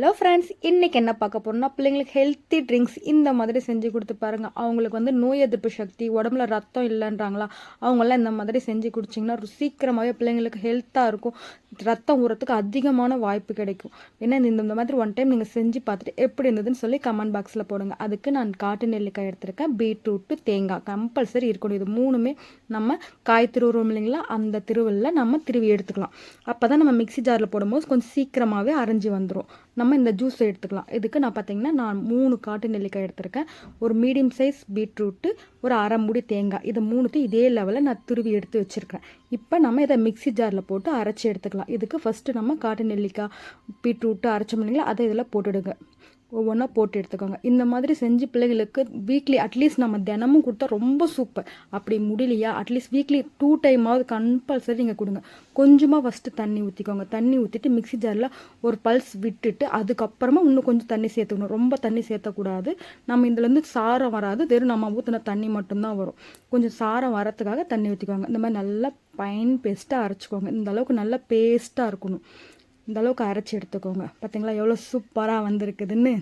Hello friends இன்றைக்கி என்ன பார்க்க போகிறோம்னா பிள்ளைங்களுக்கு ஹெல்த்தி ட்ரிங்க்ஸ் இந்த மாதிரி செஞ்சு கொடுத்து பாருங்கள் அவங்களுக்கு வந்து நோய் எதிர்ப்பு சக்தி உடம்புல ரத்தம் இல்லைன்றாங்களா அவங்களாம் இந்த மாதிரி செஞ்சு குடிச்சிங்கன்னா சீக்கிரமாகவே பிள்ளைங்களுக்கு ஹெல்த்தாக இருக்கும். ரத்தம் ஊறத்துக்கு அதிகமான வாய்ப்பு கிடைக்கும். ஏன்னா இந்த இந்த மாதிரி ஒன் டைம் நீங்கள் செஞ்சு பார்த்துட்டு எப்படி இருந்ததுன்னு சொல்லி கமெண்ட் பாக்ஸில் போடுங்க. அதுக்கு நான் காட்டு நெல்லிக்காய் எடுத்திருக்கேன். பீட்ரூட்டு தேங்காய் கம்பல்சரி இருக்கணும். இது மூணுமே நம்ம காய் திருவுருவோம் இல்லைங்களா அந்த திருவல்ல நம்ம திருவி எடுத்துக்கலாம். அப்போ தான் நம்ம மிக்ஸி ஜாரில் போடும்போது கொஞ்சம் சீக்கிரமாகவே அரைஞ்சி வந்துடும் நம்ம நம்ம இந்த ஜூஸை எடுத்துக்கலாம். இதுக்கு நான் பார்த்தீங்கன்னா நான் மூணு காட்டு நெல்லிக்காய் எடுத்திருக்கேன். ஒரு மீடியம் சைஸ் பீட்ரூட்டு ஒரு அரை முடி தேங்காய். இதை மூணுத்தையும் இதே லெவலில் நான் துருவி எடுத்து வச்சுருக்கேன். இப்போ நம்ம இதை மிக்ஸி ஜாரில் போட்டு அரைச்சி எடுத்துக்கலாம். இதுக்கு ஃபஸ்ட்டு நம்ம காட்டு நெல்லிக்காய் பீட்ரூட்டு அரைச்சோம் இல்லைங்களா? அதை இதில் போட்டுடுங்க. ஒவ்வொன்றா போட்டு எடுத்துக்கோங்க. இந்த மாதிரி செஞ்சு பிள்ளைகளுக்கு வீக்லி அட்லீஸ்ட் நம்ம தினமும் கொடுத்தா ரொம்ப சூப்பர் அப்படி முடியலையா? அட்லீஸ்ட் வீக்லி டூ டைமாவது கம்பல்சரி நீங்கள் கொடுங்க. கொஞ்சமாக ஃபஸ்ட்டு தண்ணி ஊற்றிக்கோங்க தண்ணி ஊற்றிட்டு மிக்ஸி ஜாரில் ஒரு பல்ஸ் விட்டுட்டு அதுக்கப்புறமா இன்னும் கொஞ்சம் தண்ணி சேர்த்துக்கணும். ரொம்ப தண்ணி சேர்த்தக்கூடாது. நம்ம இதுலேருந்து சாரம் வராது. வெறும் நம்ம ஊற்றின தண்ணி மட்டும்தான் வரும். கொஞ்சம் சாரம் வரத்துக்காக தண்ணி ஊற்றிக்கோங்க இந்த மாதிரி நல்லா பைன் பேஸ்ட்டாக அரைச்சிக்கோங்க. இந்த அளவுக்கு நல்லா பேஸ்ட்டாக இருக்கணும். இந்த அளவுக்கு அரைச்சி எடுத்துக்கோங்க. பார்த்தீங்களா எவ்வளோ சூப்பராக வந்திருக்குதுன்னு.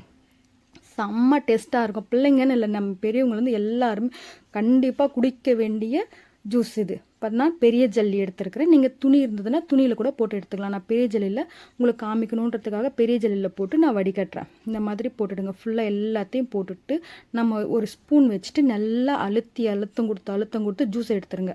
செம்ம டேஸ்ட்டாக இருக்கும். பிள்ளைங்கன்னு இல்லை நம்ம பெரியவங்க எல்லாருமே கண்டிப்பாக குடிக்க வேண்டிய ஜூஸ் இது. பார்த்தீங்கன்னா பெரிய ஜல்லி எடுத்துருக்கிறேன். நீங்கள் துணி இருந்ததுன்னா துணியில் கூட போட்டு எடுத்துக்கலாம். நான் பெரிய ஜல்லியில் உங்களுக்கு காமிக்கணுன்றதுக்காக பெரிய ஜல்லியில் போட்டு நான் வடிகட்டுறேன். இந்த மாதிரி போட்டுடுங்க. ஃபுல்லாக எல்லாத்தையும் போட்டுட்டு நம்ம ஒரு ஸ்பூன் வச்சுட்டு நல்லா அழுத்தி அழுத்தம் கொடுத்து அழுத்தம் கொடுத்து ஜூஸ் எடுத்துருங்க.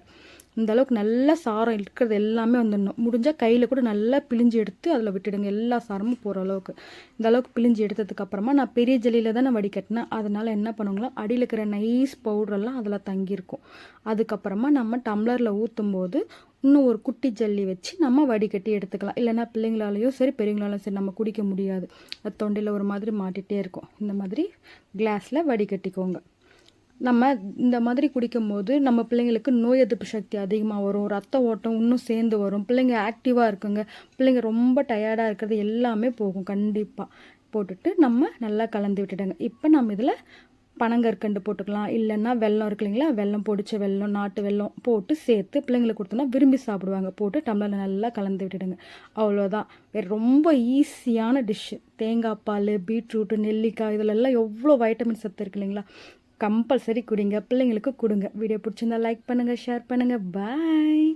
இந்த அளவுக்கு நல்ல சாரம் இருக்கிறது எல்லாமே வந்துடணும். முடிஞ்சால் கையில் கூட நல்லா பிழிஞ்சு எடுத்து அதில் விட்டுடுங்க. எல்லா சாரமும் போகிற அளவுக்கு. இந்த அளவுக்கு பிழிஞ்சு எடுத்ததுக்கப்புறமா நான் பெரிய ஜல்லியில் தான் நான் வடிகட்டினேன் அதனால் என்ன பண்ணுங்களோ? அடியில் இருக்கிற நைஸ் பவுடரெல்லாம் அதில் தங்கியிருக்கும். அதுக்கப்புறமா நம்ம டம்ளரில் ஊற்றும் போது இன்னும் ஒரு குட்டி ஜல்லி வச்சு நம்ம வடிகட்டி எடுத்துக்கலாம். இல்லைன்னா பிள்ளைங்களாலேயும் சரி பெரியவங்களாலும் சரி நம்ம குடிக்க முடியாது. அது தொண்டையில் ஒரு மாதிரி மாட்டிகிட்டே இருக்கும். இந்த மாதிரி கிளாஸில் வடிகட்டிக்கோங்க நம்ம இந்த மாதிரி குடிக்கும்போது நம்ம பிள்ளைங்களுக்கு நோய் எதிர்ப்பு சக்தி அதிகமாக வரும் ரத்த ஓட்டம் இன்னும் சேர்ந்து வரும் பிள்ளைங்க ஆக்டிவாக இருக்குங்க பிள்ளைங்க ரொம்ப டயர்டாக இருக்கிறது எல்லாமே போகும் கண்டிப்பாக போட்டுட்டு நம்ம நல்லா கலந்து விட்டுடுங்க. இப்போ நம்ம இதில் பனங்கற்கண்டு போட்டுக்கலாம் இல்லைன்னா வெள்ளம் இருக்கு இல்லைங்களா வெல்லம் பொடிச்ச வெல்லம் நாட்டு வெல்லம் போட்டு சேர்த்து பிள்ளைங்களுக்கு கொடுத்தோன்னா விரும்பி சாப்பிடுவாங்க. போட்டு டம்ளரில் நல்லா கலந்து விட்டுடுங்க. அவ்வளோதான் வேறு ரொம்ப ஈஸியான டிஷ்ஷு தேங்காய் பால் பீட்ரூட்டு நெல்லிக்காய் இதிலெல்லாம் எவ்வளோ வைட்டமின் சத்து இருக்கு இல்லைங்களா? கம்பல்சரி குடிங்க. பிள்ளைங்களுக்கு கொடுங்க. வீடியோ பிடிச்சிருந்தா லைக் பண்ணுங்கள் ஷேர் பண்ணுங்கள் பாய்